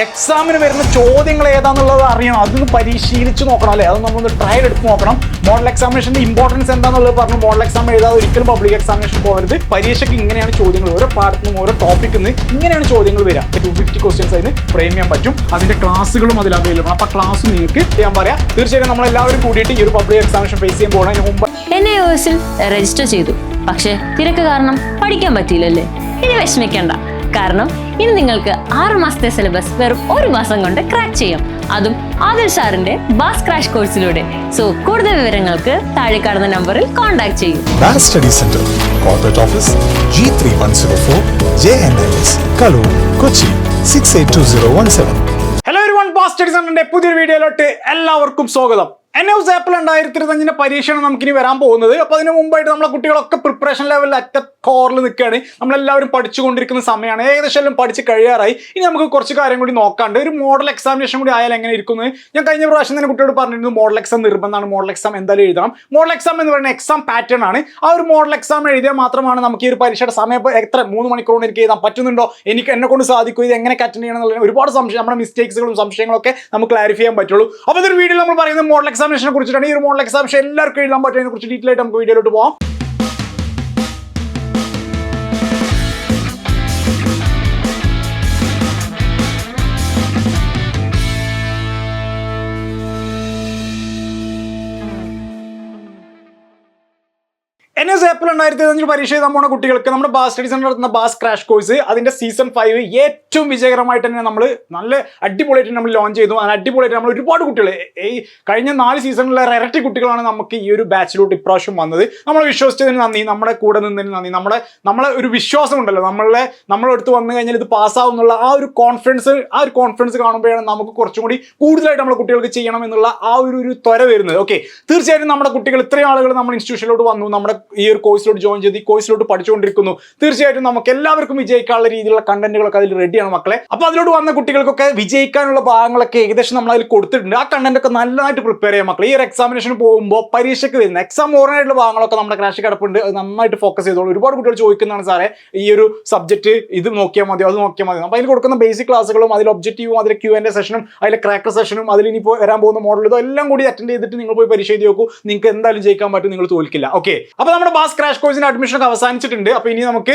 എക്സാമിന് വരുന്ന ചോദ്യങ്ങൾ ഏതാന്നുള്ളത് അറിയണം. അതൊന്ന് പരിശീലിച്ച് നോക്കണം അല്ലേ? അത് നമ്മളൊന്ന് ട്രയൽ എടുത്ത് നോക്കണം. മോഡൽ എക്സാമിനേഷന്റെ ഇമ്പോർട്ടൻസ് എന്താണെന്നുള്ളത് പറഞ്ഞു മോഡൽ എക്സാം എഴുതാതെ ഒരിക്കലും പബ്ലിക് എക്സാമിനേഷൻ പോകരുത്. പരീക്ഷയ്ക്ക് ഇങ്ങനെയാണ് ചോദ്യങ്ങൾ ഓരോ പാഠത്തിൽ നിന്നും ഓരോ ടോപ്പിക്കിൽ നിന്ന് ഇങ്ങനെയാണ് ചോദ്യങ്ങൾ വരിക. ടു ഫിഫ്റ്റി ക്വസ്റ്റ്യൻസ് അതിന് ഫ്രെയിം ചെയ്യാൻ പറ്റും. അതിന്റെ ക്ലാസ്സുകളും അതിൽ അവൈലബിൾ ആണ്. അപ്പൊ ക്ലാസ് നിങ്ങൾക്ക് ഞാൻ പറയാം. തീർച്ചയായും നമ്മളെല്ലാവരും കൂടിയിട്ട് ഈ ഒരു പബ്ലിക് എക്സാമിനേഷൻ ഫേസ് ചെയ്യാൻ പോകണം. മുമ്പ് എന്നെ രജിസ്റ്റർ ചെയ്തു. പക്ഷേ തിരക്ക് കാരണം പഠിക്കാൻ പറ്റിയില്ലല്ലേ? ഇനി വിഷമിക്കണ്ട. കാരണം ഇനി നിങ്ങൾക്ക് ആറ് മാസത്തെ സിലബസ് വെറും ഒരു മാസം കൊണ്ട് ക്രാക്ക് ചെയ്യാം. അതും ആദിൽ സാറിന്റെ ബാസ് ക്രാഷ് കോഴ്സിലൂടെ സോ കൂടുതൽ വിവരങ്ങൾക്ക് താഴെ കാണുന്ന നമ്പറിൽ കോൺടാക്ട് ചെയ്യും. Mass Study Center, Corporate Office, G3104, JNLS, Kalur, Kochi, 682017. Hello ഒരു വൺ സ്റ്റഡി സെന്ററിന്റെ പുതിയൊരു വീഡിയോയിലോട്ട് എല്ലാവർക്കും സ്വാഗതം. എൻ എസ് ആപ്പിൾ രണ്ടായിരത്തി ഇരുപത്തഞ്ചിന്റെ പരീക്ഷയാണ് നമുക്കിനി വരാൻ പോകുന്നത്. അപ്പൊ അതിന് മുമ്പായിട്ട് നമ്മളെ കുട്ടികളൊക്കെ പ്രിപ്പറേഷൻ ലെവലിൽ അറ്റ കോറിൽ നിൽക്കുകയാണ്. നമ്മളെല്ലാവരും പഠിച്ചുകൊണ്ടിരിക്കുന്ന സമയമാണ്. ഏകദേശം എല്ലാം പഠിച്ച് കഴിയാറായി. ഇനി നമുക്ക് കുറച്ച് കാര്യം കൂടി നോക്കാണ്ട്. ഒരു മോഡൽ എക്സാമിനേഷൻ കൂടി ആയാൽ എങ്ങനെ ഇരിക്കുന്നത് ഞാൻ കഴിഞ്ഞ പ്രാവശ്യം തന്നെ കുട്ടിയോട് പറഞ്ഞിരുന്നു മോഡൽ എക്സാം നിർബന്ധമാണ് മോഡൽ എക്സാം എന്തായാലും എഴുതണം. മോഡൽ എക്സാം എന്ന് പറയുന്ന എക്സാം പാറ്റേൺ ആണ്. ആ ഒരു മോഡൽ എക്സാം എഴുതിയാൽ മാത്രമാണ് നമുക്ക് ഈ ഒരു പരീക്ഷയുടെ സമയം എത്ര മൂന്ന് മണിക്കൂർ എനിക്ക് എഴുതാൻ പറ്റുന്നുണ്ടോ? എനിക്ക് എന്നെ കൊണ്ട് സാധിക്കും ഇത് എങ്ങനെ അറ്റൻഡ് ചെയ്യണം എന്നുള്ള ഒരുപാട് സംശയം നമ്മുടെ മിസ്റ്റേക്സുകളും സംശയങ്ങളൊക്കെ നമുക്ക് ക്ലാരിഫൈ ചെയ്യാൻ പറ്റുള്ളൂ. അപ്പോൾ ഇതൊരു വീഡിയോ നമ്മൾ പറയുന്നത് മോഡൽ എക്സാമിനേഷനെ കുറിച്ചിട്ടാണ്. ഈ ഒരു മോഡൽ എക്സാമിനേഷൻ എല്ലാവർക്കും എഴുതാൻ പറ്റുന്നതിനെ കുറിച്ച് ഡീറ്റെയിൽ ആയിട്ട് നമുക്ക് വീഡിയോയിലോട്ട് പോകാം എൻ എസ് ഏപ്രിൽ രണ്ടായിരത്തി അഞ്ചിൽ പരീക്ഷ എഴുതാൻ പോണ കുട്ടികൾക്ക് നമ്മുടെ ബാസ് സ്റ്റഡി നടത്തുന്ന ബാസ് ക്രാഷ് കോഴ്സ് അതിന്റെ സീസൺ ഫൈവ് ഏറ്റവും വിജയകരമായിട്ട് തന്നെ നമ്മൾ നല്ല അടിപൊളിയായിട്ട് നമ്മൾ ലോഞ്ച് ചെയ്തു. അതിന് അടിപൊളിയായിട്ട് നമ്മൾ ഒരുപാട് കുട്ടികൾ ഈ കഴിഞ്ഞ നാല് സീസണിലെ ഇരട്ടി കുട്ടികളാണ് നമുക്ക് ഈ ഒരു ബാച്ചിലോട്ട് ഇപ്രാവശ്യം വന്നത്. നമ്മൾ വിശ്വസിച്ചതിന് നന്ദി നമ്മുടെ കൂടെ നിന്നതിന് നന്ദി നമ്മുടെ നമ്മളെ ഒരു വിശ്വാസം ഉണ്ടല്ലോ നമ്മളെ നമ്മളെ അടുത്ത് വന്നു കഴിഞ്ഞാൽ ഇത് പാസ്സാവും എന്നുള്ള ആ ഒരു കോൺഫിഡൻസ് ആ ഒരു കോൺഫിഡൻസ് കാണുമ്പോഴാണ് നമുക്ക് കുറച്ചും കൂടി കൂടുതലായിട്ട് നമ്മുടെ കുട്ടികൾക്ക് ചെയ്യണം എന്നുള്ള ആ ഒരു ഒരു ത്വര വരുന്നത്. ഓക്കെ തീർച്ചയായിട്ടും നമ്മുടെ കുട്ടികൾ ഇത്രയും ആളുകൾ നമ്മൾ ഇൻസ്റ്റിറ്റ്യൂഷനിലോട്ട് വന്നു. നമ്മുടെ ഈ ഒരു കോഴ്സിലോട്ട് ജോയിൻ ചെയ്ത് ഈ കോഴ്സിലോട്ട് പഠിച്ചുകൊണ്ടിരിക്കുന്നു. തീർച്ചയായിട്ടും നമുക്ക് എല്ലാവർക്കും വിജയിക്കാനുള്ള രീതിയിലുള്ള കണ്ടന്റുകളൊക്കെ അതിൽ റെഡിയാണ് മക്കളെ. അപ്പോൾ അതിലോട്ട് വന്ന കുട്ടികൾക്കൊക്കെ വിജയിക്കാനുള്ള ഭാഗങ്ങളൊക്കെ ഏകദേശം നമ്മൾ അതിൽ കൊടുത്തിട്ടുണ്ട്. ആ കണ്ടന്റ് ഒക്കെ നല്ലതായിട്ട് പ്രിപ്പയർ ചെയ്യാം മക്കളെ. ഈ ഒരു എക്സാമിനേഷൻ പോകുമ്പോൾ പരീക്ഷയ്ക്ക് വരുന്ന എക്സാം ഓർണായിട്ടുള്ള ഭാഗങ്ങളൊക്കെ നമ്മുടെ ക്രാഷ് കിടപ്പുണ്ട്. അത് നന്നായിട്ട് ഫോക്കസ് ചെയ്തോളൂ. ഒരുപാട് കുട്ടികൾ ചോദിക്കുന്നതാണ് സാറേ ഈ ഒരു സബ്ജക്റ്റ് ഇത് നോക്കിയാൽ മതി അത് നോക്കിയാൽ മതി അപ്പോൾ അതിൽ കൊടുക്കുന്ന ബേസിക് ക്ലാസ്സുകളും അതിൽ ഒബ്ജക്റ്റീവും അതിലെ ക്യൂ എന്റെ സെഷനും അതിലെ ക്രാക്കർ സെഷനും അതിൽ ഇനിയിപ്പോൾ വരാൻ പോകുന്ന മോഡൽ ഇതോ എല്ലാം കൂടി അറ്റൻഡ് ചെയ്തിട്ട് നിങ്ങൾ പോയി പരീക്ഷ എഴുതി നോക്കൂ. നിങ്ങൾക്ക് എന്തായാലും ജയിക്കാൻ പറ്റും നിങ്ങൾ തോൽക്കില്ല. ഓക്കെ അപ്പോൾ നമ്മുടെ ബാസ് ക്രാഷ് കോഴ്സിന്റെ അഡ്മിഷൻ ഒക്കെ അവസാനിച്ചിട്ടുണ്ട്. അപ്പോൾ ഇനി നമുക്ക്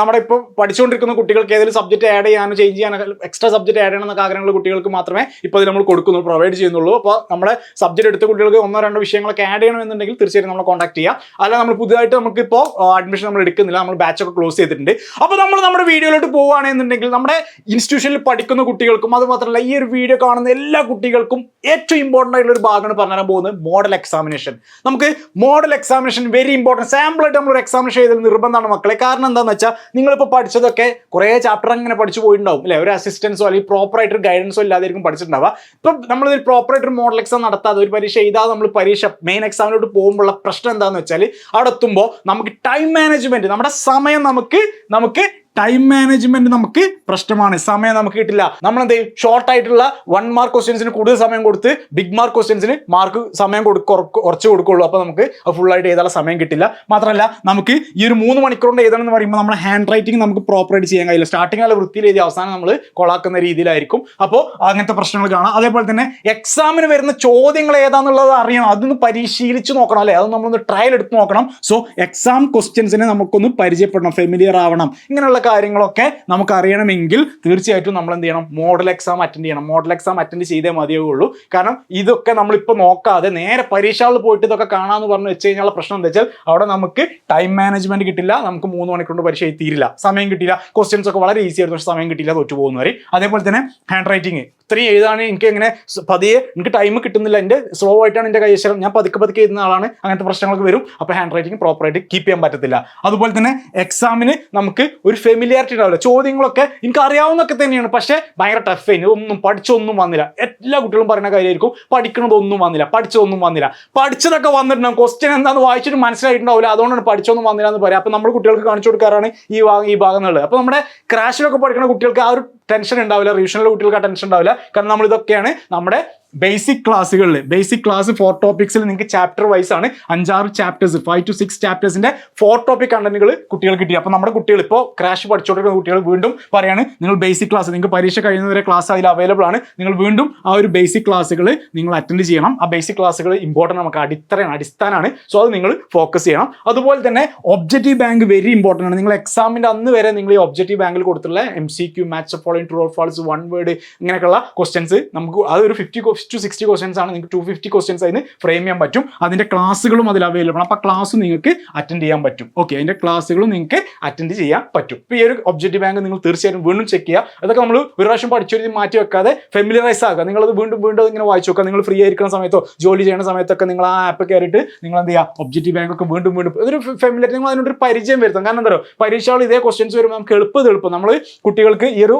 നമ്മുടെ ഇപ്പോൾ പഠിച്ചുകൊണ്ടിരിക്കുന്ന കുട്ടികൾക്ക് ഏതെങ്കിലും സബ്ജക്റ്റ് ആഡ് ചെയ്യാനോ ചേഞ്ച് ചെയ്യാനോ എക്സ്ട്രാ സബ്ജക്റ്റ് ആഡ് ചെയ്യണം എന്നൊക്കെ ആഗ്രഹമുള്ള കുട്ടികൾക്ക് മാത്രമേ ഇപ്പോൾ നമ്മൾ കൊടുക്കുന്നു പ്രൊവൈഡ് ചെയ്യുന്നുള്ളൂ. അപ്പോൾ നമ്മുടെ സബ്ജക്റ്റ് എടുത്ത കുട്ടികൾക്ക് ഒന്നോ രണ്ടോ വിഷയങ്ങളൊക്കെ ആഡ് ചെയ്യണമെന്നുണ്ടെങ്കിൽ തീർച്ചയായിട്ടും നമ്മളെ കോൺടാക്ട് ചെയ്യാം. അല്ല നമ്മൾ പുതുതായിട്ട് നമുക്കിപ്പോൾ അഡ്മിഷൻ നമ്മൾ എടുക്കുന്നില്ല. നമ്മൾ ബാച്ച് ഒക്കെ ക്ലോസ് ചെയ്തിട്ടുണ്ട്. അപ്പോൾ നമ്മൾ നമ്മുടെ വീഡിയോയിലോട്ട് പോവുകയാണെന്നുണ്ടെങ്കിൽ നമ്മുടെ ഇൻസ്റ്റിറ്റ്യൂഷനിൽ പഠിക്കുന്ന കുട്ടികൾക്കും അത് മാത്രമല്ല ഈ ഒരു വീഡിയോ കാണുന്ന എല്ലാ കുട്ടികൾക്കും ഏറ്റവും ഇമ്പോർട്ടന്റ് ആയിട്ടുള്ള ഒരു ഭാഗമാണ് പറഞ്ഞുതരാൻ പോകുന്നത് മോഡൽ എക്സാമിനേഷൻ നമുക്ക് model examination very important sample ആയിട്ട് നമ്മൾ ഒരു എക്സാമിനേഷൻ ചെയ്തത് നിർബന്ധമാണ് മക്കളെ. കാരണം എന്താണെന്ന് വെച്ചാൽ നിങ്ങളിപ്പോൾ പഠിച്ചതൊക്കെ കുറേ ചാപ്റ്റർ അങ്ങനെ പഠിച്ചു പോയിട്ടുണ്ടാവും അല്ലേ? ഒരു അസിസ്റ്റൻസോ അല്ലെങ്കിൽ പ്രോപ്പർ ആയിട്ട് ഗൈഡൻസോ ഇല്ലാതായിരിക്കും പഠിച്ചിട്ടുണ്ടാവുക. ഇപ്പം നമ്മളിതിൽ പ്രോപ്പർ ആയിട്ട് മോഡൽ എക്സാം നടത്താതെ ഒരു പരീക്ഷ എഴുതാതെ നമ്മൾ പരീക്ഷ മെയിൻ എക്സാമിലോട്ട് പോകുമ്പോഴുള്ള പ്രശ്നം എന്താണെന്ന് വെച്ചാൽ അവിടെ എത്തുമ്പോൾ നമുക്ക് ടൈം മാനേജ്മെന്റ് നമ്മുടെ സമയം നമുക്ക് നമുക്ക് ടൈം മാനേജ്മെന്റ് നമുക്ക് പ്രശ്നമാണ്. സമയം നമുക്ക് കിട്ടില്ല. നമ്മൾ എന്ത് ചെയ്യും? ഷോർട്ട് ആയിട്ടുള്ള വൺ മാർക്ക് ക്വസ്റ്റ്യൻസിന് കൂടുതൽ സമയം കൊടുത്ത് ബിഗ് മാർക്ക് ക്വസ്റ്റ്യൻസിന് മാർക്ക് സമയം കുറച്ച് കൊടുക്കുള്ളൂ. അപ്പോൾ നമുക്ക് ഫുൾ ആയിട്ട് എഴുതാനുള്ള സമയം കിട്ടില്ല. മാത്രമല്ല നമുക്ക് ഈ ഒരു മൂന്ന് മണിക്കൂർ കൊണ്ട് എഴുതണം എന്ന് പറയുമ്പോൾ നമ്മൾ ഹാൻഡ് റൈറ്റിംഗ് നമുക്ക് പ്രോപ്പറായിട്ട് ചെയ്യാൻ കഴിയില്ല. സ്റ്റാർട്ടിംഗ് നല്ല വൃത്തിയിൽ എഴുതി അവസാനം നമ്മൾ കൊളാക്കുന്ന രീതിയിലായിരിക്കും. അപ്പോൾ അങ്ങനത്തെ പ്രശ്നങ്ങൾ കാണാം. അതേപോലെ തന്നെ എക്സാമിന് വരുന്ന ചോദ്യങ്ങൾ ഏതാന്നുള്ളത് അറിയണം. അതൊന്ന് പരിശീലിച്ച് നോക്കണം അല്ലേ? അത് നമ്മളൊന്ന് ട്രയൽ എടുത്ത് നോക്കണം. സോ എക്സാം ക്വസ്റ്റ്യൻസിനെ നമുക്കൊന്ന് പരിചയപ്പെടണം. ഫെമിലിയർ ആവണം. ഇങ്ങനെയുള്ള കാര്യങ്ങളൊക്കെ നമുക്ക് അറിയണമെങ്കിൽ തീർച്ചയായിട്ടും നമ്മൾ എന്ത് ചെയ്യണം? മോഡൽ എക്സാം അറ്റൻഡ് ചെയ്യണം. മോഡൽ എക്സാം അറ്റൻഡ് ചെയ്തേ മതിയാവുള്ളൂ. കാരണം ഇതൊക്കെ നമ്മളിപ്പോൾ നോക്കാതെ നേരെ പരീക്ഷകളിൽ പോയിട്ട് ഇതൊക്കെ കാണാമെന്ന് പറഞ്ഞു വെച്ച് കഴിഞ്ഞാൽ പ്രശ്നം എന്താ വെച്ചാൽ അവിടെ നമുക്ക് ടൈം മാനേജ്മെന്റ് കിട്ടില്ല. നമുക്ക് മൂന്ന് മണിക്കൂർ കൊണ്ട് പരീക്ഷ എത്തിയില്ല സമയം കിട്ടില്ല ക്വസ്റ്റ്യൻസ് ഒക്കെ വളരെ ഈസി ആയിരുന്നു. പക്ഷേ സമയം കിട്ടില്ല തോറ്റു പോകുന്നവർ അതേപോലെ തന്നെ ഹാൻഡ് റൈറ്റിംഗ് ഇത്രയും എഴുതാണ്. എനിക്ക് എങ്ങനെ പതിയെ എനിക്ക് ടൈം കിട്ടുന്നില്ല. എന്റെ സ്ലോ ആയിട്ടാണ് എന്റെ കൈശ്വരം ഞാൻ പതുക്കെ പതുക്കെ എഴുതുന്ന ആളാണ്. അങ്ങനത്തെ പ്രശ്നങ്ങളൊക്കെ വരും. അപ്പോൾ ഹാൻഡ് റൈറ്റിംഗ് പ്രോപ്പറായിട്ട് കീപ്പ് ചെയ്യാൻ പറ്റത്തില്ല. അതുപോലെ തന്നെ എക്സാമിന് നമുക്ക് ഒരു ഫെമിലിയാരിറ്റി ഉണ്ടാവില്ല. ചോദ്യങ്ങളൊക്കെ എനിക്ക് അറിയാവുന്നൊക്കെ തന്നെയാണ്. പക്ഷേ ഭയങ്കര ടഫ് ആയിരുന്നു ഒന്നും പഠിച്ചൊന്നും വന്നില്ല. എല്ലാ കുട്ടികളും പറയുന്ന കാര്യമായിരിക്കും പഠിക്കണതൊന്നും വന്നില്ല പഠിച്ചതൊന്നും വന്നില്ല. പഠിച്ചതൊക്കെ വന്നിട്ടുണ്ടാവും. ക്വസ്റ്റ്യൻ എന്താണെന്ന് വായിച്ചിട്ട് മനസ്സിലായിട്ടുണ്ടാവില്ല. അതുകൊണ്ടാണ് പഠിച്ചൊന്നും വന്നില്ല എന്ന് പറയാം അപ്പോൾ നമ്മൾ കുട്ടികൾക്ക് കാണിച്ചു കൊടുക്കാറാണ് ഈ ഭാഗം ഈ ഭാഗം എന്നുള്ളത്. അപ്പോൾ നമ്മുടെ ക്രാഷിലൊക്കെ പഠിക്കുന്ന കുട്ടികൾക്ക് ആ ഒരു ടെൻഷൻ ഉണ്ടാവില്ല റിവിഷനിലെ കുട്ടികൾക്ക് ആ ടെൻഷൻ ഉണ്ടാവില്ല. കാരണം നമ്മൾ ഇതൊക്കെയാണ് നമ്മുടെ ബേസിക് ക്ലാസ്സുകളിൽ ബേസിക് ക്ലാസ് ഫോർ ടോപ്പിക്സിൽ നിങ്ങൾക്ക് ചാപ്റ്റർ വൈസ് ആണ് അഞ്ചാറ് ചാപ്റ്റേഴ്സ് ഫൈവ് ടു സിക്സ് ചാപ്റ്റേഴ്സിന്റെ ഫോർ ടോപ്പിക് കണ്ടന്റുകൾ കുട്ടികൾക്ക് കിട്ടി. അപ്പോൾ നമ്മുടെ കുട്ടികൾ ഇപ്പോൾ ക്രാഷ് പഠിച്ചുകൊണ്ടിരിക്കുന്ന കുട്ടികൾ വീണ്ടും പറയാണ് നിങ്ങൾ ബേസിക് ക്ലാസ് നിങ്ങൾക്ക് പരീക്ഷ കഴിയുന്നവരെ ക്ലാസ് അതിൽ അവൈലബിൾ ആണ്. നിങ്ങൾ വീണ്ടും ആ ഒരു ബേസിക് ക്ലാസ്സുകൾ നിങ്ങൾ അറ്റൻഡ് ചെയ്യണം. ആ ബേസിക് ക്ലാസ്സുകൾ ഇമ്പോർട്ടന്റ് നമുക്ക് അടിത്തറയാണ് അടിസ്ഥാനമാണ്. സോ അത് നിങ്ങൾ ഫോക്കസ് ചെയ്യണം. അതുപോലെ തന്നെ ഒബ്ജക്റ്റീവ് ബാങ്ക് വെരി ഇമ്പോർട്ടന്റ് ആണ്. നിങ്ങൾ എക്സാമിന്റെ അന്ന് വരെ നിങ്ങൾ ഈ ഒബ്ജക്റ്റീവ് ബാങ്കിൽ കൊടുത്തുള്ള M C Q match following true or false one word ഇങ്ങനെയൊക്കെയുള്ള ക്വസ്റ്റ്യൻസ് നമുക്ക് അത് ഒരു ഫിഫ്റ്റി ടു സിക്സ്റ്റി ക്വസ്റ്റ്യൻസ് ആണ്. നിങ്ങൾക്ക് ടു ഫിഫ്റ്റി ക്വസ്റ്റ്യൻസ് അതിന് ഫ്രെയിം ചെയ്യാൻ പറ്റും. അതിന്റെ ക്ലാസ്സുകളും അതിൽ അവൈലബിൾ ആണ്. അപ്പോൾ ക്ലാസ് നിങ്ങൾക്ക് അറ്റൻഡ് ചെയ്യാൻ പറ്റും. ഓക്കെ അതിന്റെ ക്ലാസ്സുകളും നിങ്ങൾക്ക് അറ്റൻഡ് ചെയ്യാൻ പറ്റും. ഇപ്പോൾ ഈ ഒരു ഒബ്ജക്റ്റീവ് ബാങ്ക് നിങ്ങൾ തീർച്ചയായിട്ടും വീണ്ടും ചെക്ക് ചെയ്യുക. അതൊക്കെ നമ്മൾ ഒരു പ്രാവശ്യം പഠിച്ചൊരു മാറ്റി വെക്കാതെ ഫെമിലറൈസ് ആക്കുക. നിങ്ങളത് വീണ്ടും വീണ്ടും ഇങ്ങനെ വായിച്ചു നോക്കുക നിങ്ങൾ ഫ്രീ ആയിരിക്കുന്ന സമയത്തോ ജോലി ചെയ്യുന്ന സമയത്തൊക്കെ നിങ്ങൾ ആ ആപ്പ് കയറിയിട്ട് നിങ്ങൾ എന്ത് ചെയ്യുക? ഒബ്ജക്റ്റീവ് ബാങ്ക് ഒക്കെ വീണ്ടും വീണ്ടും ഇതൊരു ഫെമിലിയർ നിങ്ങൾ അതിനൊരു പരിചയം വരുത്തും. കാരണം എന്താ പറയുക പരീക്ഷകൾ ഇതേ ക്വസ്റ്റ്യൻസ് വരുമ്പോൾ നമുക്ക് എളുപ്പം എളുപ്പം. നമ്മൾ കുട്ടികൾക്ക് ഈ ഒരു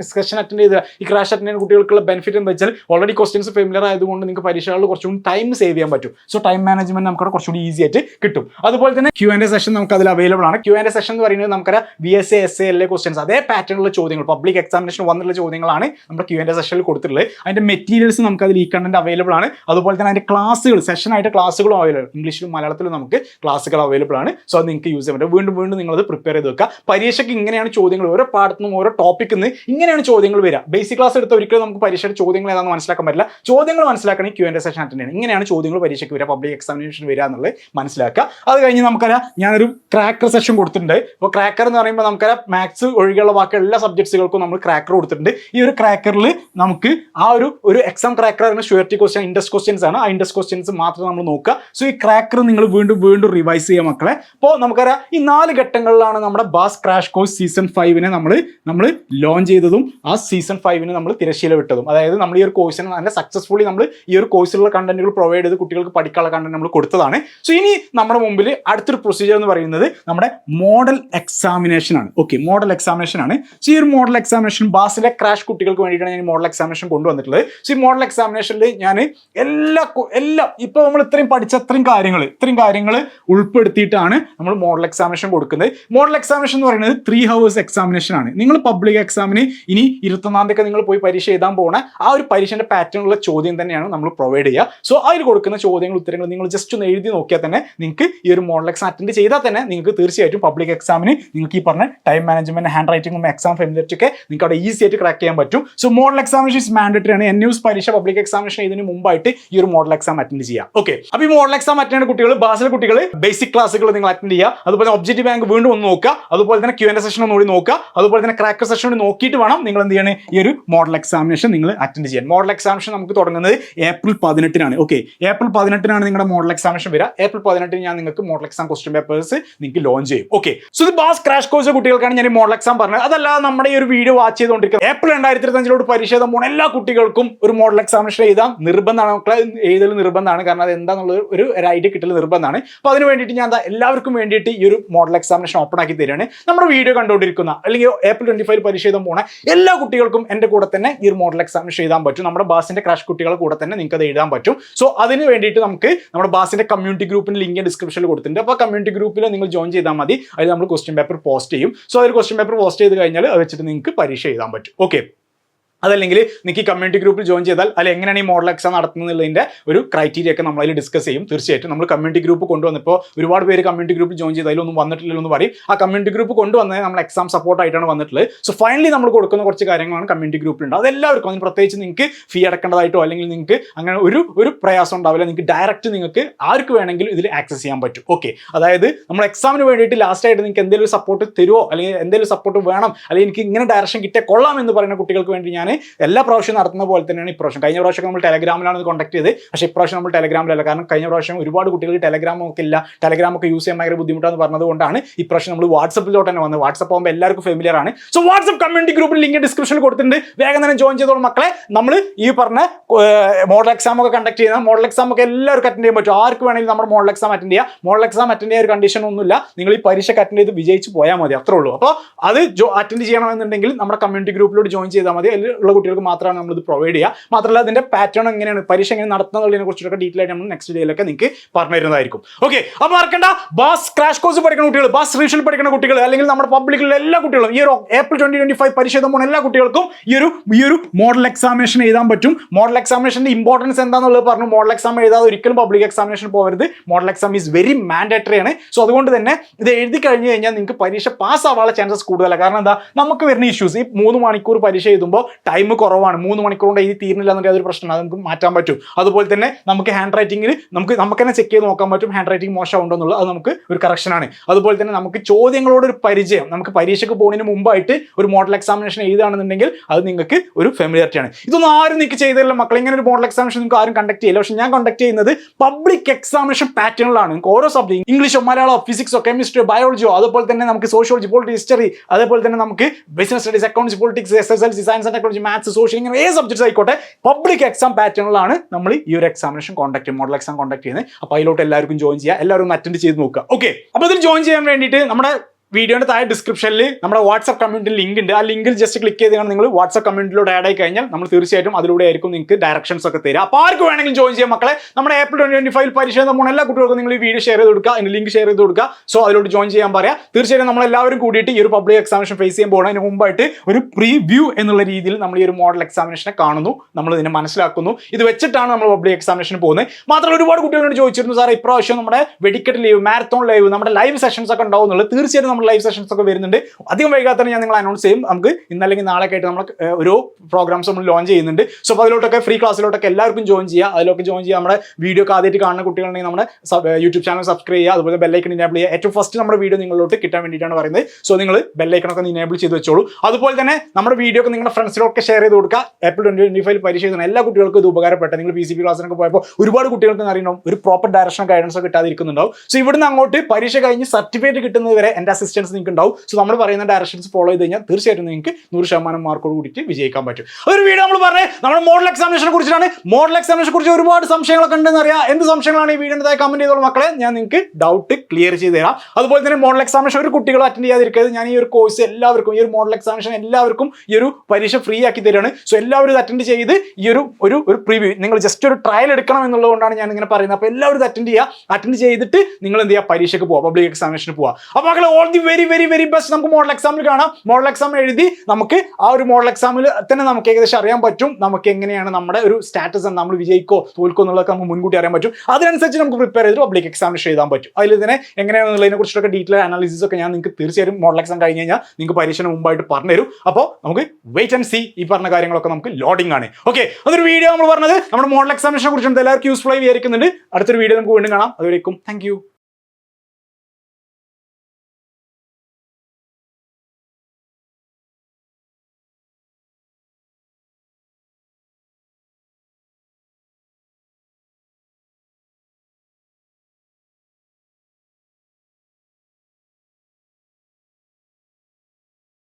സെഷൻ അറ്റൻഡ് ചെയ്ത ഈ ക്രാഷ് അറ്റൻഡ് ചെയ്യുന്ന കുട്ടികൾക്കുള്ള ബെനിഫിറ്റ് എന്ന് വെച്ചാൽ ഓൾറെഡി ക്വസ്റ്റ്യൻസ് ഫെമിലിയർ ആയതുകൊണ്ട് നിങ്ങൾക്ക് പരീക്ഷകളിൽ കുറച്ചും ടൈം സേവ് ചെയ്യാൻ പറ്റും. സോ ടൈം മാനേജ്മെന്റ് നമുക്ക് കുറച്ചുകൂടി ഈസി ആയിട്ട് കിട്ടും. അതുപോലെ തന്നെ ക്യു ആൻഡ് സെഷൻ നമുക്ക് അതിൽ അവൈലബിൾ ആണ്. ക്യു ആൻഡ് സെഷൻ എന്ന് പറയുന്നത് നമുക്കറിയാം B S A S A questions അതേ പാറ്റേണിലുള്ള ചോദ്യങ്ങൾ പബ്ലിക് എക്സാമിനേഷൻ വന്നിട്ടുള്ള ചോദ്യങ്ങളാണ് നമ്മുടെ ക്യു ആൻഡ് സെഷനിൽ കൊടുത്തിട്ടുള്ളത്. അതിന്റെ മെറ്റീരിയൽസ് നമുക്ക് അതിൽ ഈ കണ്ടന്റ് അവൈലബിൾ ആണ്. അതുപോലെ തന്നെ അതിന്റെ ക്ലാസ്സുകൾ സെഷൻ ആയിട്ട് ക്ലാസ്സുകളും അവൈലബിൾ ഇംഗ്ലീഷിലും മലയാളത്തിലും നമുക്ക് ക്ലാസ്സുകൾ അവൈലബിൾ ആണ്. സോ അത് നിങ്ങൾക്ക് യൂസ് ചെയ്യാൻ പറ്റും. വീണ്ടും വീണ്ടും അത് പ്രിപ്പയർ ചെയ്ത് വെക്കുക. പരീക്ഷയ്ക്ക് ഇങ്ങനെയാണ് ചോദ്യങ്ങൾ. ഓരോ പാഠത്തു ഓരോ ടോപ്പിക്കിൽ നിന്ന് ഇങ്ങനെയാണ് ചോദ്യങ്ങൾ വരിക. ബേസിക് ക്ലാസ് എടുത്ത ഒരിക്കലും നമുക്ക് പരീക്ഷയുടെ ചോദ്യങ്ങൾ ഏതാണെന്ന് മനസ്സിലാക്കാൻ പറ്റില്ല. ചോദ്യങ്ങൾ മനസ്സിലാക്കണമെങ്കിൽ ക്യൂ എന്റെ സെഷൻ അറ്റൻഡ് ചെയ്യണം ഇങ്ങനെയാണ് ചോദ്യങ്ങൾ പരീക്ഷയ്ക്ക് വരിക പബ്ലിക് എക്സാമിനേഷൻ വരിക എന്നുള്ളത് മനസ്സിലാക്കുക. അത് കഴിഞ്ഞ് നമുക്കറിയാം ഞാനൊരു ക്രാക്കർ സെഷൻ കൊടുത്തിട്ടുണ്ട്. അപ്പോൾ ക്രാക്കർ എന്ന് പറയുമ്പോൾ നമുക്കറിയാം മാത്സ് ഒഴികെയുള്ള ബാക്കി എല്ലാ സബ്ജക്ട്സുകൾക്കും നമ്മൾ ക്രാക്കർ കൊടുത്തിട്ടുണ്ട്. ഈ ഒരു ക്രാക്കറിൽ നമുക്ക് ആ ഒരു ഒരു എക്സാം ക്രാക്കർ ആണ് ഷുവർട്ടി ക്വസ്റ്റ്യൻ ഇൻഡസ് ക്വസ്റ്റ്യൻസ് ആണ്. ആ ഇൻഡസ് ക്വസ്റ്റ്യൻസ് മാത്രം നമ്മൾ നോക്കുക. സോ ഈ ക്രാക്കർ നിങ്ങൾ വീണ്ടും വീണ്ടും റിവൈസ് ചെയ്യുക മക്കളെ. അപ്പോൾ നമുക്കറിയാം ഈ നാല് ഘട്ടങ്ങളിലാണ് നമ്മുടെ ബാസ് ക്രാഷ് കോഴ്സ് സീസൺ ഫൈവിനെ നമ്മൾ നമ്മൾ ലോഞ്ച് ചെയ്തതും ആ സീസൺ ഫൈവിന് നമ്മൾ തിരശ്ശീല വിട്ടതും. അതായത് നമ്മൾ ഈ ഒരു കോഴ്സിന് നല്ല സക്സസ്ഫുള്ളി നമ്മൾ ഈ ഒരു കോഴ്സിലുള്ള കണ്ടന്റുകൾ പ്രൊവൈഡ് ചെയ്ത് കുട്ടികൾക്ക് പഠിക്കാനുള്ള കണ്ടന്റ് നമ്മൾ കൊടുത്തതാണ്. സോ ഇനി നമ്മുടെ മുമ്പിൽ അടുത്തൊരു പ്രൊസീജിയർ എന്ന് പറയുന്നത് നമ്മുടെ മോഡൽ എക്സാമിനേഷൻ ആണ്. ഓക്കെ മോഡൽ എക്സാമിനേഷൻ ആണ്. സോ ഈ ഒരു മോഡൽ എക്സാമിനേഷൻ ബാസിലെ ക്രാഷ് കുട്ടികൾക്ക് വേണ്ടിയിട്ടാണ് ഞാൻ മോഡൽ എക്സാമിനേഷൻ കൊണ്ടുവന്നിട്ടുള്ളത്. സോ ഈ മോഡൽ എക്സാമിനേഷനിൽ ഞാൻ എല്ലാ എല്ലാം ഇപ്പോൾ നമ്മൾ ഇത്രയും പഠിച്ച അത്രയും കാര്യങ്ങൾ ഇത്രയും കാര്യങ്ങൾ ഉൾപ്പെടുത്തിയിട്ടാണ് നമ്മൾ മോഡൽ എക്സാമിനേഷൻ കൊടുക്കുന്നത്. മോഡൽ എക്സാമിനേഷൻ എന്ന് പറയുന്നത് ത്രീ ഹവേഴ്സ് എക്സാമിനേഷൻ ആണ്. നിങ്ങൾ പബ്ലിക് എക്സാമിന് ഇനി ഇരുപത്തൊന്നാം തീയതി നിങ്ങൾ പോയി പരീക്ഷ എഴുതാൻ പോകണ ആ ഒരു പരീക്ഷയുടെ പാറ്റേണുള്ള ചോദ്യം തന്നെയാണ് നമ്മൾ പ്രൊവൈഡ് ചെയ്യുക. സോ അതിൽ കൊടുക്കുന്ന ചോദ്യങ്ങൾ ഉത്തരങ്ങൾ നിങ്ങൾ ജസ്റ്റ് ഒന്ന് എഴുതി നോക്കിയാൽ തന്നെ നിങ്ങൾക്ക് ഈ ഒരു മോഡൽ എക്സാം അറ്റൻഡ് ചെയ്താൽ തന്നെ നിങ്ങൾക്ക് തീർച്ചയായിട്ടും പബ്ലിക് എക്സാമിന് നിങ്ങൾക്ക് ഈ പറഞ്ഞ ടൈം മാനേജ്മെന്റ് ഹാൻഡ് റൈറ്റിംഗും എക്സാം ഫെമിലിറ്റി ഒക്കെ നിങ്ങൾക്ക് അവിടെ ഈസി ആയിട്ട് ക്രാക്ക് ചെയ്യാൻ പറ്റും. So model examination is mandatory ആണ്. എൻ ന്യൂസ് പരീക്ഷ പബ്ലിക് എക്സാമിനേഷൻ ഇതിന് മുമ്പായിട്ട് ഈ ഒരു മോഡൽ എക്സാം അറ്റൻഡ് ചെയ്യാം ഓക്കെ അപ്പോൾ ഈ മോഡൽ എക്സാം അറ്റൻഡ് കുട്ടികൾ ബാസിലെ കുട്ടികൾ ബേസിക് ക്ലാസ്സുകൾ നിങ്ങൾ അറ്റൻഡ് ചെയ്യുക. അതുപോലെ ഒബ്ജക്റ്റീവ് ബാങ്ക് വീണ്ടും ഒന്ന് നോക്കുക. അതുപോലെ തന്നെ ക്യൂ എൻ സെഷൻ ഒന്ന് നോക്കുക. അതുപോലെ തന്നെ ക്രാക്കർ സെഷൻ നോക്കിയിട്ട് വേണം നിങ്ങൾ എന്ത് ചെയ്യണേ? ഈ ഒരു മോഡൽ എക്സാമിനേഷൻ നിങ്ങൾ അറ്റൻഡ് ചെയ്യാൻ. മോഡൽ എക്സാമിനേഷൻ നമുക്ക് തുടങ്ങുന്നത് ഏപ്രിൽ പതിനെട്ടിനാണ്. ഓക്കെ ഏപ്രിൽ പതിനെട്ടിനാണ് നിങ്ങളുടെ മോഡൽ എക്സാമിനേഷൻ വരിക. ഏപ്രിൽ പതിനെട്ടിന് ഞാൻ നിങ്ങൾക്ക് മോഡൽ എക്സാം ക്വസ്റ്റ്യൻ പേപ്പേഴ്സ് നിങ്ങൾക്ക് ലോഞ്ച് ചെയ്യും. ഓക്കെ സോ ഇത് ബാസ് ക്രാഷ് കോഴ്സ് കുട്ടികൾക്കാണ് ഞാൻ മോഡൽ എക്സാം പറഞ്ഞത്. അതല്ല നമ്മുടെ ഈ ഒരു വീഡിയോ വാച്ച് ചെയ്തുകൊണ്ടിരിക്കുന്നത് ഏപ്രിൽ രണ്ടായിരത്തി ഇരുപത്തഞ്ചിലോട് പരീക്ഷ എഴുതാൻ പോകുന്ന എല്ലാ കുട്ടികൾക്കും ഒരു മോഡൽ എക്സാമിനേഷൻ എഴുതാം. നിർബന്ധമാണ്. മക്കളെ എഴുതൽ നിർബന്ധമാണ്. കാരണം അത് എന്താണെന്നുള്ള ഒരു ഒരു ഐഡിയ കിട്ടൽ നിർബന്ധമാണ്. അപ്പോൾ അതിന് വേണ്ടിയിട്ട് ഞാൻ എല്ലാവർക്കും വേണ്ടിയിട്ട് ഈ ഒരു മോഡൽ എക്സാമിനേഷൻ ഓപ്പൺ ആക്കി തരികയാണ്. നമ്മുടെ വീഡിയോ കണ്ടുകൊണ്ടിരിക്കുന്ന അല്ലെങ്കിൽ ഏപ്രിൽ ട്വന്റി ഫൈവ് പരീക്ഷ എഴുതാൻ പോണ. എല്ലാ കുട്ടികൾക്കും എന്റെ കൂടെ തന്നെ ഈ മോഡൽ എക്സാമിനേഷൻ എഴുതാൻ പറ്റും. നമ്മുടെ ബാസിന്റെ ക്രാഷ് കുട്ടികളെ കൂടെ തന്നെ നിങ്ങൾക്ക് അത് എഴുതാൻ പറ്റും. സോ അതിന് വേണ്ടിയിട്ട് നമുക്ക് നമ്മുടെ ബാസിന്റെ കമ്മ്യൂണിറ്റി ഗ്രൂപ്പിന്റെ ലിങ്ക് ഡിസ്ക്രിപ്ഷനിൽ കൊടുത്തിട്ടുണ്ട്. അപ്പോൾ കമ്മ്യൂണിറ്റി ഗ്രൂപ്പിൽ നിങ്ങൾ ജോയിൻ ചെയ്താൽ മതി. അതിൽ നമ്മൾ ക്വസ്റ്റ്യൻ പേപ്പർ പോസ്റ്റ് ചെയ്യും. സോ അതിൽ ക്വസ്റ്റ്യൻ പേപ്പർ പോസ്റ്റ് ചെയ്ത് കഴിഞ്ഞാൽ അത് വെച്ചിട്ട് നിങ്ങൾക്ക് പരീക്ഷ എഴുതാൻ പറ്റും. ഓക്കെ അതല്ലെങ്കിൽ നിങ്ങൾക്ക് കമ്മ്യൂണിറ്റി ഗ്രൂപ്പിൽ ജോയിൻ ചെയ്താൽ അല്ലെങ്കിൽ എങ്ങനെയാണ് ഈ മോഡൽ എക്സാം നടത്തുന്നതിന്റെ ഒരു ക്രൈറ്റീരിയ ഒക്കെ നമ്മൾ ഡിസ്കസ് ചെയ്യും. തീർച്ചയായിട്ടും നമ്മൾ കമ്മ്യൂണിറ്റി ഗ്രൂപ്പ് കൊണ്ടുവന്നപ്പോൾ ഒരുപാട് പേര് കമ്മ്യൂണിറ്റി ഗ്രൂപ്പിൽ ജോയിൻ ചെയ്താലും ഒന്നും വന്നിട്ടില്ല എന്ന് പറയും. ആ കമ്മ്യൂണിറ്റി ഗ്രൂപ്പ് കൊണ്ടുവന്നത് നമ്മൾ എക്സാം സപ്പോർട്ട് ആയിട്ടാണ് വന്നിട്ടുള്ളത്. സോ ഫൈനലി നമ്മൾ കൊടുക്കുന്ന കുറച്ച് കാര്യങ്ങളാണ് കമ്മ്യൂണിറ്റി ഗ്രൂപ്പിലുണ്ട് അതെല്ലാവർക്കും അതിന് പ്രത്യേകിച്ച് നിങ്ങൾക്ക് ഫീ അടക്കേണ്ടതായിട്ടോ അല്ലെങ്കിൽ നിങ്ങൾക്ക് അങ്ങനെ ഒരു ഒരു പ്രയാസം ഉണ്ടാവില്ല. നിങ്ങൾക്ക് ഡയറക്റ്റ് നിങ്ങൾക്ക് ആർക്ക് വേണമെങ്കിലും ഇതിൽ ആക്സസ് ചെയ്യാൻ പറ്റും. ഓക്കെ അതായത് നമ്മൾ എക്സാമിന് വേണ്ടിയിട്ട് ലാസ്റ്റ് ആയിട്ട് നിങ്ങൾക്ക് എന്തെങ്കിലും സപ്പോർട്ട് തരുമോ അല്ലെങ്കിൽ എന്തെങ്കിലും സപ്പോർട്ട് വേണം? അല്ലെങ്കിൽ എനിക്ക് ഇങ്ങനെ ഡയറക്ഷൻ കിട്ടിയാൽ കൊള്ളാം എന്ന് പറയുന്ന കുട്ടികൾക്ക് വേണ്ടി ഞാൻ എല്ലാ പ്രാവശ്യം നടത്തുന്ന പോലെ തന്നെയാണ് ഇപ്രാവശ്യം. കഴിഞ്ഞ പ്രാവശ്യം നമ്മൾ ടെലഗ്രാമിലാണ് കോൺടാക്ട് ചെയ്ത് പക്ഷേ ഇപ്രാവശ്യം നമ്മൾ ടെലഗ്രാമിലല്ല. കാരണം കഴിഞ്ഞ പ്രാവശ്യം ഒരുപാട് കുട്ടികൾക്ക് ടെലഗ്രാം ഒക്കെ ഇല്ല. ടെലഗ്രാം ഒക്കെ യൂസ് ചെയ്യാൻ ഭയങ്കര ബുദ്ധിമുട്ടാന്ന് പറഞ്ഞതുകൊണ്ടാണ് ഇപ്രാവശ്യം നമ്മൾ വാട്സപ്പിലോട്ട് തന്നെ വന്നത്. വാട്സപ്പ് ആകുമ്പോൾ എല്ലാവർക്കും ഫെമിലിയർ ആണ്. സോ വാട്സപ്പ് കമ്മ്യൂണിറ്റി ഗ്രൂപ്പിൽ ലിങ്ക് ഡിസ്ക്രിപ്ഷനിൽ കൊടുത്തിട്ടുണ്ട്. വേഗം തന്നെ ജോയിൻ ചെയ്തോളൂ മക്കളെ. നമ്മൾ ഈ പറഞ്ഞ മോഡൽ എക്സാം ഒക്കെ കണ്ടക്ട് ചെയ്യുന്ന മോഡൽ എക്സാം ഒക്കെ എല്ലാവർക്കും അറ്റൻഡ് ചെയ്യാൻ പറ്റും. ആർക്ക് വേണമെങ്കിലും നമ്മുടെ മോഡൽ എക്സാം അറ്റൻഡ് ചെയ്യാം. മോഡൽ എക്സാം അറ്റൻഡ് ചെയ്യാൻ ഒരു കണ്ടീഷൻ ഒന്നുമില്ല. നിങ്ങൾ ഈ പരീക്ഷ അറ്റൻഡ് ചെയ്ത് വിജയിച്ച് പോയാൽ മതി. അത്രേ ഉള്ളൂ. അപ്പോൾ അത് അറ്റൻഡ് ചെയ്യണമെന്നുണ്ടെങ്കിൽ നമ്മുടെ കമ്മ്യൂണിറ്റി ഗ്രൂപ്പിലോട്ട് ജോയിൻ ചെയ്താൽ മതി. അതിൽ ഉള്ള കുട്ടികൾക്ക് മാത്രമാണ് നമ്മൾ ഇത് പ്രൊവൈഡ് ചെയ്യുക മാത്രമല്ല അതിന്റെ പാറ്റേൺ എങ്ങനെയാണ് പരീക്ഷ എങ്ങനെ നടത്തുന്നതിനെ കുറിച്ചൊക്കെ ഡീറ്റെയിൽ ആയിട്ട് നമ്മൾ നെക്സ്റ്റ് ഡേയിലൊക്കെ നിങ്ങൾക്ക് പറഞ്ഞു തരുന്നതായിരിക്കും ഓക്കെ അപ്പോൾ മറക്കണ്ട. ബാസ് ക്രാഷ് കോഴ്സ് പഠിക്കുന്ന കുട്ടികൾ ബാസ് റിവിഷൻ പഠിക്കുന്ന കുട്ടികൾ അല്ലെങ്കിൽ നമ്മുടെ പബ്ലിക്കിലുള്ള എല്ലാ കുട്ടികളും ഈ ഒരു ഏപ്രിൽ ട്വന്റി ട്വന്റി ഫൈവ് പരീക്ഷ പോകുന്ന എല്ലാ കുട്ടികൾക്കും ഈ ഒരു ഈ ഒരു മോഡൽ എക്സാമിനേഷൻ എഴുതാൻ പറ്റും. മോഡൽ എക്സാമിനേഷന്റെ ഇമ്പോർട്ടൻസ് എന്താണെന്നുള്ളത് പറഞ്ഞു മോഡൽ എക്സാം എഴുതാതെ ഒരിക്കലും പബ്ലിക് എക്സാമിനേഷൻ പോകരുത് model exam is very mandatory ആണ്. സോ അതുകൊണ്ട് തന്നെ ഇത് എഴുതി കഴിഞ്ഞു കഴിഞ്ഞാൽ നിങ്ങൾക്ക് പരീക്ഷ പാസ് ആവാനുള്ള ചാൻസസ് കൂടുതലാണ് കാരണം എന്താ? നമുക്ക് വരുന്ന ഇഷ്യൂസ് ഈ മൂന്ന് മണിക്കൂർ പരീക്ഷ എഴുതുമ്പോൾ ടൈം കുറവാണ്. മൂന്ന് മണിക്കൂർ കൊണ്ട് എഴുതി തീരുന്നില്ല എന്നൊരു അതൊരു പ്രശ്നമാണ്. അത് നമുക്ക് മാറ്റാൻ പറ്റും. അതുപോലെ തന്നെ നമുക്ക് ഹാൻഡ് റൈറ്റിംഗിൽ നമുക്ക് നമുക്ക് തന്നെ ചെക്ക് ചെയ്ത് നോക്കാൻ പറ്റും ഹാൻഡ് റൈറ്റിംഗ് മോശമുണ്ടോ എന്നുള്ളത്. അത് നമുക്ക് ഒരു കറക്ഷനാണ് അതുപോലെ തന്നെ നമുക്ക് ചോദ്യങ്ങളോട് ഒരു പരിചയം നമുക്ക് പരീക്ഷയ്ക്ക് പോകുന്നതിന് മുമ്പായിട്ട് ഒരു മോഡൽ എക്സാമിനേഷൻ എഴുതുകയാണെന്നുണ്ടെങ്കിൽ അത് നിങ്ങൾക്ക് ഒരു ഫെമിലിയറിറ്റിയാണ് ഇതൊന്നും ആരും നിങ്ങൾക്ക് ചെയ്തില്ല മക്കൾ ഇങ്ങനെ ഒരു മോഡൽ എക്സാമിനേഷൻ നിങ്ങൾക്ക് ആരും കണ്ടക്ട് ചെയ്യില്ല. പക്ഷേ ഞാൻ കണ്ടക്ട് ചെയ്യുന്നത് പബ്ലിക് എക്സാമിനേഷൻ പാറ്റേണിലാണ് നിങ്ങൾക്ക് ഓരോ സബ്ജക്ട് ഇംഗ്ലീഷോ മലയാളമോ ഫിസിക്സോ കെമിസ്ട്രിയോ ബയോളജിയോ അതുപോലെ തന്നെ നമുക്ക് സോഷ്യോളജി പോളിറ്റി ഹിസ്റ്ററി അതേപോലെ തന്നെ നമുക്ക് business studies accounts politics S S L C science and technology maths social ഇങ്ങനെ ഏത് സബ്ജക്ട്സ് ആയിക്കോട്ടെ പബ്ലിക് എക്സാം പാറ്റേണിലാണ് നമ്മൾ ഈ ഒരു എക്സാമിനേഷൻ ചെയ്യുന്നത് മോഡൽ എക്സാം കോൺടാക്ട് ചെയ്യുന്നത്. അപ്പോൾ അതിലോട്ട് എല്ലാവർക്കും ജോയിൻ ചെയ്യുക എല്ലാവരും അറ്റൻഡ് ചെയ്ത് നോക്കുക. ഓക്കെ അപ്പോൾ ഇതിൽ ജോയിൻ ചെയ്യാൻ വേണ്ടിയിട്ട് നമ്മുടെ വീഡിയോയുടെ താഴെ ഡിസ്ക്രിപ്ഷനിൽ നമ്മുടെ വാട്സ്ആപ്പ് കമ്മ്യൂണിറ്റി ലിങ്ക് ഉണ്ട്. ആ ലിങ്കിൽ ജസ്റ്റ് ക്ലിക്ക് ചെയ്ത് നിങ്ങൾ വാട്സ്ആപ്പ് കമ്മ്യൂണിറ്റിയിലൂടെ ആഡ് ആയി കഴിഞ്ഞാൽ നമ്മൾ തീർച്ചയായിട്ടും അതിലൂടെ ആയിരിക്കും നിങ്ങൾക്ക് ഡയറക്ഷൻസ് ഒക്കെ തരിക. അപ്പോൾ ആർക്ക് വേണമെങ്കിലും ജോയിൻ ചെയ്യാം മക്കളെ? നമ്മുടെ ഏപ്രിൽ ട്വന്റി ഫൈവ് പരീക്ഷ നമ്മൾ എല്ലാ കുട്ടികൾക്കും നിങ്ങൾ ഈ വീഡിയോ ഷെയർ ചെയ്ത് കൊടുക്കുക. അതിന് ലിങ്ക് ഷെയർ ചെയ്ത് കൊടുക്കുക. സോ അതിലോട്ട് ജോയിൻ ചെയ്യാൻ പറയാം. തീർച്ചയായിട്ടും നമ്മൾ എല്ലാവരും കൂടിയിട്ട് ഈ ഒരു പബ്ലിക് എക്സാമിനേഷൻ ഫേസ് ചെയ്യാൻ പോകുന്നതിന് മുമ്പായിട്ട് ഒരു പ്രീവ്യൂ എന്നുള്ള രീതിയിൽ നമ്മൾ ഈ ഒരു മോഡൽ എക്സാമിനേഷനെ കാണുന്നു. നമ്മൾ ഇതിനെ മനസ്സിലാക്കുന്നു. ഇത് വെച്ചിട്ടാണ് നമ്മൾ പബ്ലിക് എക്സാമിനേഷന് പോകുന്നത്. മാത്രമല്ല ഒരുപാട് കുട്ടികളോട് ചോദിച്ചിരുന്നു സാർ ഇപ്രാവശ്യം നമ്മുടെ വെടിക്കെട്ട് ലൈവ് മാരത്തോൺ ലൈവ് നമ്മുടെ ലൈവ് സെഷൻസ് ഒക്കെ ഉണ്ടാവുന്നുള്ളത് തീർച്ചയായിട്ടും നമ്മുടെ ലൈവ് സെഷൻസ് ഒക്കെ വരുന്നുണ്ട്. അധികം വൈകാതെ ഞാൻ നിങ്ങൾ അനൗൺസ് ചെയ്യും. നമുക്ക് ഇന്നല്ലെങ്കിൽ നാളെ ആയിട്ട് നമ്മൾ ഓരോ പ്രോഗ്രാംസ് നമ്മൾ ലോഞ്ച് ചെയ്യുന്നുണ്ട്. സോ അപ്പോൾ അതിലോട്ടൊക്കെ ഫ്രീ ക്ലാസ്സിലോട്ടൊക്കെ എല്ലാവർക്കും ജോയിൻ ചെയ്യുക അതിലൊക്കെ ജോയിൻ ചെയ്യുക നമ്മുടെ വീഡിയോ ഒക്കെ ആദ്യമായിട്ട് കാണുന്ന കുട്ടികളുണ്ടെങ്കിൽ നമ്മുടെ യൂട്യൂബ് ചാനൽ സബ്സ്ക്രൈബ് ചെയ്യുക. അതുപോലെ ബെല്ലൈക്കൺ ഇനേബിൾ ചെയ്യുക. ഏറ്റവും ഫസ്റ്റ് നമ്മുടെ വീഡിയോ നിങ്ങളിലോട്ട് കിട്ടാൻ വേണ്ടിയിട്ടാണ് പറയുന്നത്. സോ നിങ്ങൾ ബെല്ലൈക്കണൊക്കെ ഇനേബിൾ ചെയ്ത് വെച്ചോളൂ. അതുപോലെ തന്നെ നമ്മുടെ വീഡിയോ ഒക്കെ നിങ്ങളുടെ ഫ്രണ്ട്സിലൊക്കെ ഷെയർ ചെയ്ത് കൊടുക്കുക. ഏപ്രിൽ ട്വന്റി ട്വന്റി ഫൈവ് പരീക്ഷ എല്ലാ കുട്ടികൾക്കും ഇത് ഉപകാരപ്പെട്ട നിങ്ങൾ പി സി പി ക്ലാസ്സിനൊക്കെ പോയപ്പോൾ ഒരുപാട് കുട്ടികൾക്ക് അറിയണം ഒരു പ്രോപ്പർ ഡയറക്ഷൻ ഗൈഡൻസ് കിട്ടാതിരിക്കുന്നുണ്ടാവും. സോ ഇവിടുന്ന് അങ്ങോട്ട് പരീക്ഷ കഴിഞ്ഞ് സർട്ടിഫിക്കറ്റ് കിട്ടുന്നത് വരെ എന്റെ അസിസ്റ്റൻസ് നിങ്ങൾക്ക് ഉണ്ടാവും സോ നമ്മൾ പറയുന്ന ഡയറക്ഷൻസ് ഫോളോ ചെയ്ത് കഴിഞ്ഞാൽ തീർച്ചയായിട്ടും നിങ്ങൾക്ക് നൂറ് ശതമാനം മാർക്കോട് കൂടിയിട്ട് വിജയിക്കാൻ പറ്റും. ഒരു വീഡിയോ നമ്മൾ പറഞ്ഞത് നമ്മുടെ മോഡൽ എക്സാമിനേഷനെ കുറിച്ചാണ് മോഡൽ എക്സാമിനേഷനെ കുറിച്ച് ഒരുപാട് സംശയങ്ങളൊക്കെ ഉണ്ടെന്ന് അറിയാം. എന്ത് സംശയങ്ങളാണ് ഈ വീഡിയോയുടെ കമന്റ് ചെയ്തോളൂ മക്കളെ. ഞാൻ നിങ്ങൾക്ക് ഡൗട്ട് ക്ലിയർ ചെയ്ത് തരാം. അതുപോലെ തന്നെ മോഡൽ എക്സാമിനേഷൻ ഒരു കുട്ടികൾ അറ്റൻഡ് ചെയ്യാതിരിക്കരുത്. ഞാൻ ഈ ഒരു കോഴ്സ് എല്ലാവർക്കും ഈ ഒരു മോഡൽ എക്സാമിനേഷൻ എല്ലാവർക്കും ഈ ഒരു പരീക്ഷ ഫ്രീ ആക്കി തരികയാണ്. സോ എല്ലാവരും ഇത് അറ്റൻഡ് ചെയ്ത് ഈ ഒരു ഒരു ഒരു പ്രിവ്യൂ നിങ്ങൾ ജസ്റ്റ് ഒരു ട്രയൽ എടുക്കണം എന്നുള്ളതുകൊണ്ടാണ് ഞാൻ ഇങ്ങനെ പറയുന്നത്. അപ്പോൾ എല്ലാവരും ഇത് അറ്റൻഡ് ചെയ്യുക. അറ്റൻഡ് ചെയ്തിട്ട് നിങ്ങൾ എന്ത് ചെയ്യുക? പരീക്ഷയ്ക്ക് പോവുക. പബ്ലിക് എക്സാമിനേഷന് പോവുക. അപ്പോൾ മക്കളെ all the very very very best നമുക്ക് മോഡൽ എക്സാമിൽ കാണാം. മോഡൽ എക്സാം എഴുതി നമുക്ക് ആ ഒരു മോഡൽ എക്സാമിൽ തന്നെ നമുക്ക് ഏകദേശം അറിയാൻ പറ്റും. നമുക്ക് എങ്ങനെയാണ് നമ്മുടെ ഒരു സ്റ്റാറ്റസ് നമ്മൾ വിജയിക്കോ തോൽക്കോ എന്നുള്ളതൊക്കെ നമുക്ക് മുൻകൂട്ടി അറിയാൻ പറ്റും. അതിനനുസരിച്ച് നമുക്ക് പ്രിപ്പയർ ചെയ്ത് പബ്ലിക് എക്സാമിനേഷൻ എഴുതാൻ പറ്റും. അതിൽ തന്നെ എങ്ങനെയാണെന്നുള്ളതിനെ കുറിച്ചൊക്കെ ഡീറ്റെയിൽ അനാലിസിസ് ഒക്കെ ഞാൻ നിങ്ങൾക്ക് തീർച്ചയായും മോഡൽ എക്സാം കഴിഞ്ഞ് കഴിഞ്ഞാൽ നിങ്ങൾക്ക് പരീക്ഷന് മുമ്പായിട്ട് പറഞ്ഞുതരും. അപ്പോൾ നമുക്ക് വെയിറ്റ് ആൻഡ് സി ഈ പറഞ്ഞ കാര്യങ്ങളൊക്കെ നമുക്ക് ലോഡിംഗ് ആണ്. ഓക്കെ അതൊരു വീഡിയോ നമ്മൾ പറഞ്ഞത്. നമ്മുടെ മോഡൽ എക്സാമിനെ കുറിച്ച് എല്ലാവർക്കും യൂസ്ഫുൾ ആയി വിചാരിക്കുന്നുണ്ട്. അടുത്തൊരു വീഡിയോ നമുക്ക് വീണ്ടും കാണാം. അതുവരേക്കും താങ്ക്